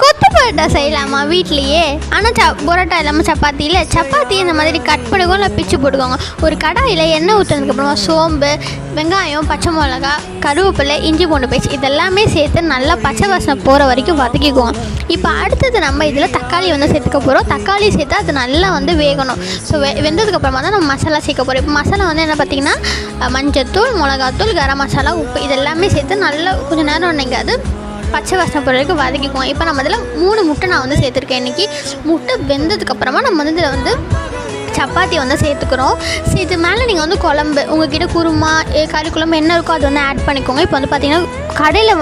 கொத்து பரோட்டா செய்யலாமா வீட்லேயே? ஆனால் ச பரோட்டா இல்லாமல் சப்பாத்தி இல்லை சப்பாத்தி இந்த மாதிரி கட் பண்ணிக்கோ இல்லை பிச்சு போட்டுக்கோங்க ஒரு கடாயில் எண்ணெய் ஊற்றுனதுக்கப்புறமா சோம்பு வெங்காயம் பச்சை மிளகா கருவேப்பிலை இஞ்சி பூண்டு பேச்சு இதெல்லாமே சேர்த்து நல்லா பச்சை வாசனை போகிற வரைக்கும் வதக்கிக்குவோம். இப்போ அடுத்தது நம்ம இதில் தக்காளி வந்து சேர்த்துக்க போகிறோம் தக்காளி சேர்த்து அது நல்லா வந்து வேகணும். ஸோ வெ வெந்ததுக்கப்புறமா தான் நம்ம மசாலா சேர்க்க போகிறோம் இப்போ மசாலா வந்து என்ன பார்த்திங்கன்னா மஞ்சத்தூள் மிளகாத்தூள் கரம் மசாலா உப்பு இதெல்லாமே சேர்த்து நல்லா கொஞ்சம் நேரம் நீங்கள் அது பச்சை வாசனை போகிற வரைக்கும் வதக்கிக்குவோம். இப்போ நம்ம இதில் மூணு முட்டை நான் வந்து சேர்த்துருக்கேன். இன்றைக்கி முட்டை வெந்ததுக்கப்புறமா நம்ம வந்து இதில் வந்து சப்பாத்தி வந்து சேர்த்துக்கிறோம். இது மேலே நீங்கள் வந்து குழம்பு உங்ககிட்ட குருமா கறி குழம்பு என்ன இருக்கோ அது வந்து ஆட் பண்ணிக்கோங்க. இப்போ வந்து பார்த்திங்கன்னா கடையில்